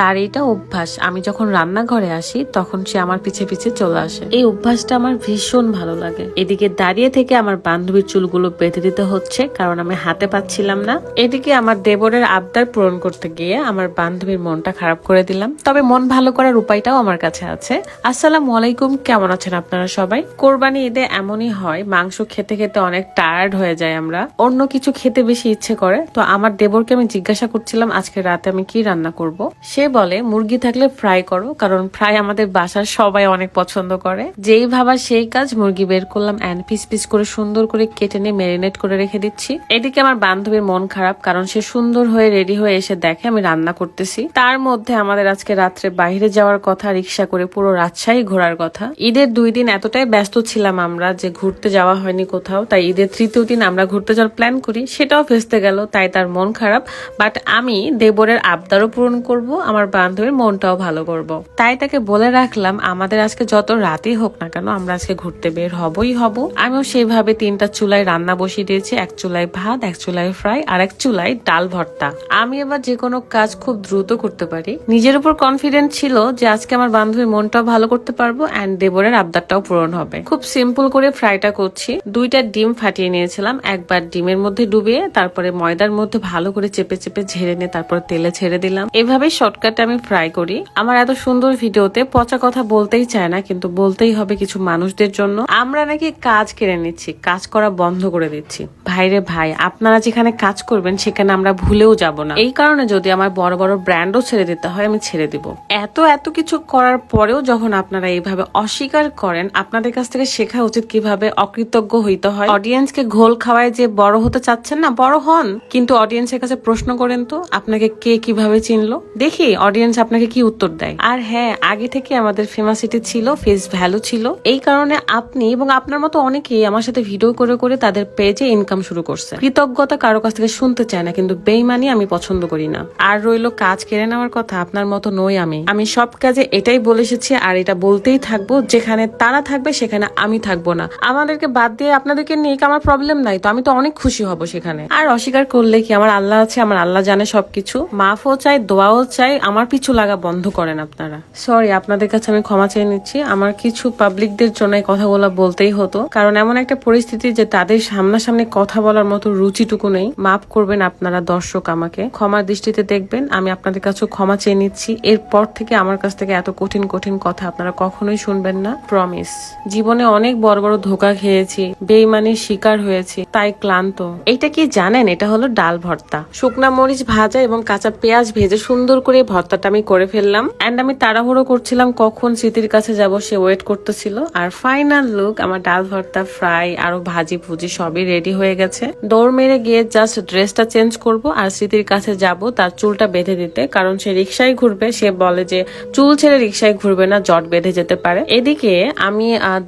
তার এটা অভ্যাস। আমি যখন রান্নাঘরে আসি, তখন সে আমার পিছে পিছে চলে আসে। এই অভ্যাসটা আমার ভীষণ ভালো লাগে। এদিকে দাঁড়িয়ে থেকে আমার বান্ধবীর চুলগুলো বেঁধে দিতে হচ্ছে, কারণ আমি হাতে পাচ্ছিলাম না। এদিকে আমার দেবরের আবদার পূরণ করতে গিয়ে আমার বান্ধবীর মনটা খারাপ করে দিলাম। তবে মন ভালো করার উপায়টাও আমার কাছে আছে। আসসালামু আলাইকুম, কেমন আছেন আপনারা সবাই? কোরবানি ঈদে এমনই হয়, মাংস খেতে খেতে অনেক টায়ার্ড হয়ে যায় আমরা। অন্য কিছু খেতে বেশি ইচ্ছে করে। তো আমার দেবরকে আমি জিজ্ঞাসা করছিলাম, আজকে রাতে আমি কি রান্না করব? সে বলে, মুরগি থাকলে ফ্রাই করো, কারণ ফ্রাই আমাদের বাসার সবাই অনেক পছন্দ করে। যেই ভাবা সেই কাজ, মুরগি বের করলাম অ্যান্ড পিস পিস করে সুন্দর করে কেটে নিয়ে ম্যারিনেট করে রেখে দিচ্ছি। এদিকে আমার বান্ধবীর মন খারাপ, কারণ সে সুন্দর হয়ে রেডি হয়ে এসে দেখে আমি রান্না করতেছি। তার মধ্যে আমাদের আজকে রাত্রে বাইরে যাওয়ার কথা, রিক্সা করে পুরো রাজশাহী ঘোরার কথা। ঈদের দুই দিন এতটাই ব্যস্ত ছিলাম আমরা যে ঘুরতে যাওয়া হয়নি কোথাও, তাই ঈদের তৃতীয় দিন আমরা ঘুরতে যাওয়ার প্ল্যান করি। সেটাও ফেসতে গেল, তাই তার মন খারাপ। বাট আমি দেবরের আবদারও পূরণ করব আমার বান্ধবীর মনটাও ভালো করব। তাই তাকে বলে রাখলাম, আমাদের আজকে যত রাতই হোক না কেন আমরা আজকে ঘুরতে বের হবই হব। আমিও সেইভাবে তিনটা চুলায় রান্না বসিয়ে দিয়েছি, এক চুলায় ভাত, এক চুলায় ফ্রাই, আর এক চুলায় ডাল ভর্তা। আমি এবার যে কোনো কাজ খুব দ্রুত করতে পারি। নিজের উপর কনফিডেন্ট ছিল যে আজকে আমার বান্ধবীর মনটাও ভালো করতে পারব অ্যান্ড দেবরের আবদারটাও পূরণ হবে। খুব সিম্পল করে ফ্রাইটা করছি। দুইটা ডিম ফাটিয়ে নিয়েছিলাম, একবার ডিমের মধ্যে ডুবিয়ে, তারপরে ময়দার মধ্যে ভালো করে চেপে চেপে ঝেড়ে নিয়ে তারপর তেলে ছেড়ে দিলাম। এভাবেই শর্টকাটে আমি ফ্রাই করি। আমার এত সুন্দর ভিডিওতে পচা কথা বলতেই চায় না, কিন্তু বলতেই হবে কিছু মানুষদের জন্য। আমরা নাকি কাজ কেড়ে নিচ্ছি, কাজ করা বন্ধ করে দিচ্ছি। ভাইরে ভাই, আপনারা যেখানে কাজ করবেন, সেখানে আমরা ভুলেও যাব না। এই কারণে যদি আমার বড় বড় ব্র্যান্ডও ছেড়ে দিতে হয়, আমি ছেড়ে দিব। এত এত কিছু করার পরেও যখন আপনারা এইভাবে অস্বীকার করেন, আপনাদের কাছ থেকে শেখা উচিত কীভাবে অকৃতজ্ঞ হইতে হয়। অডিয়েন্সকে ঘোল খাওয়ায় যে বড় হতে চাচ্ছেন না, বড় হন। কিন্তু অডিয়েন্সের কাছে প্রশ্ন করেন তো, আপনাকে কে কীভাবে চিনলো? দেখি অডিয়েন্স আপনাকে কি উত্তর দেয়? আর হ্যাঁ আগে থেকে আমাদের ফেমাসিটি ছিল ফেস ভ্যালু ছিল। এই কারণে আপনি এবং আপনার মতো অনেকেই আমার সাথে ভিডিও করে করে তাদের পেজে ইনকাম শুরু করছে। কৃতজ্ঞতা কারও কাছ থেকে শুনতে চায় না, কিন্তু বেইমানি আমি পছন্দ করি না। আর রইল কাজ কেড়ে নেওয়ার কথা, আপনার মতো নই আমি। আমি সব কাজে এটাই বলে এসেছি, আর এটা বলতেই থাকব, যেখানে তারা থাকবে, সেখানে আমি থাকব না। আমাদেরকে বাদ দিয়ে আপনাদেরকে নিয়ে আমার প্রবলেম নাই? তো আমি তো অনেক খুশি হব সেখানে। আর অস্বীকার করলে কি আমার আল্লাহ আছে? আমার আল্লাহ জানে সবকিছু। মাফও চাই দোয়াও চাই আমার পিছু লাগা বন্ধ করেন আপনারা। সরি আপনাদের কাছে আমি ক্ষমা চেয়ে নিচ্ছি। আমার কিছু পাবলিকদের জন্য কথাগুলো বলতেই হতো। কারণ এমন একটা পরিস্থিতি যে তাদের সামনাসামনি কথা বলার মতো রুচিটুকু নেই। মাফ করবেন আপনারা দর্শক আমাকে। ক্ষমার দৃষ্টিতে দেখবেন, আমি আপনাদের কাছেও ক্ষমা চেয়ে নিচ্ছি। এরপর থেকে আমার কাছ থেকে এত কঠিন কঠিন কথা আপনারা কখনোই শুনবেন না। প্রমিস জীবনে অনেক বড় বড় ধোকা খেয়েছি। বেইমানির শিকার হয়েছি। তাই ক্লান্ত। এইটা কি জানেন? এটা হলো ডাল ভর্তা। শুকনা মরিচ ভাজা এবং কাঁচা পেঁয়াজ ভেজে সুন্দর করে ভর্তাটা আমি করে ফেললাম। এন্ড আমি তাড়াহুড়ো করছিলাম কখন স্মৃতির কাছে যাব সে ওয়েট করতেছিল। আর ফাইনাল লুক আমার ডাল ভর্তা ফ্রাই আরও ভাজি ভুজি সবই রেডি হয়ে গেছে। দৌড় মেরে গিয়ে জাস্ট ড্রেসটা চেঞ্জ করব আর স্মৃতির কাছে যাব তার চুলটা বেঁধে দিতে। কারণ সে রিক্সায় ঘুরবে, সে বলে যে চুল ছেড়ে রিক্সায় ঘুরবে না, জট বেঁধে যেতে পারে। এদিকে আমি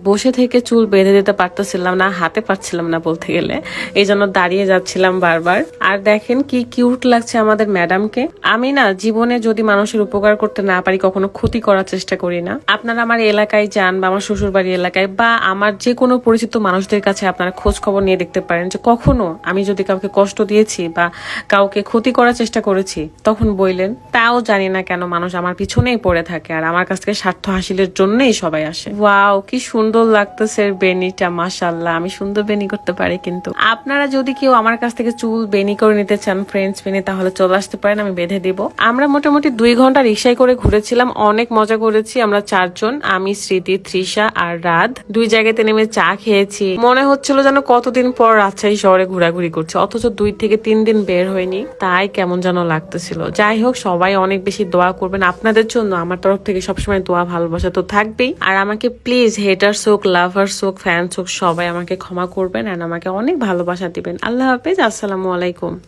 বসে থেকে চুল বেঁধে দিতে পারতেছিলাম না, হাতে পারছিলাম না বলতে গেলে। এই জন্য দাঁড়িয়ে যাচ্ছিলাম বারবার। আর দেখেন কি কিউট লাগছে আমাদের ম্যাডামকে আমি না জীবনে যদি মানুষের উপকার করতে না পারি, কখনো ক্ষতি করার চেষ্টা করি না। আপনারা আমার এলাকায় যান বা আমার শ্বশুর বাড়ির এলাকায় বা আমার যে কোনো পরিচিত মানুষদের কাছে আপনারা খোঁজ খবর নিয়ে দেখতে পারেন যে কখনো আমি যদি কাউকে কষ্ট দিয়েছি বা কাউকে ক্ষতি করার চেষ্টা করেছি, তখন বললেন, তাও জানি না কেন মানুষ আমার পিছনেই পড়ে থাকে আর আমার কাছ থেকে স্বার্থ হাসিলের জন্যই সবাই আসে। ওয়াও, কি সুন্দর লাগতেছে বেনিটা মাশাল্লাহ আমি সুন্দর বেনি করতে পারি কিন্তু। আপনারা যদি কেউ আমার কাছ থেকে চুল বেনি করে নিতে চান ফ্রেন্ডস বেনি, তাহলে চলে আসতে পারেন, আমি বেঁধে দিব। আমরা মোটামুটি দুই ঘণ্টা রিক্সায় করে ঘুরেছিলাম। অনেক মজা করেছি। আমরা চারজন, আমি, স্মৃতি, তৃষা আর রাত দুই জায়গাতে নেমে চা খেয়েছি। মনে হচ্ছিল যেন কতদিন পর রাজশাহী শহরে ঘোরাঘুরি করছে, অথচ দুই থেকে তিন দিন বের হয়নি। তাই কেমন যেন লাগতেছিল। যাই হোক, সবাই অনেক বেশি দোয়া করবেন আপনাদের জন্য। আমার তরফ থেকে সবসময় দোয়া, ভালোবাসা তো থাকবেই। আর আমাকে প্লিজ হেটার্স হোক লাভার্স হোক ফ্যান্স হোক, সবাই আমাকে ক্ষমা করবেন আর আমাকে অনেক ভালোবাসা দিবেন। আল্লাহ হাফেজ, আসসালামু আলাইকুম।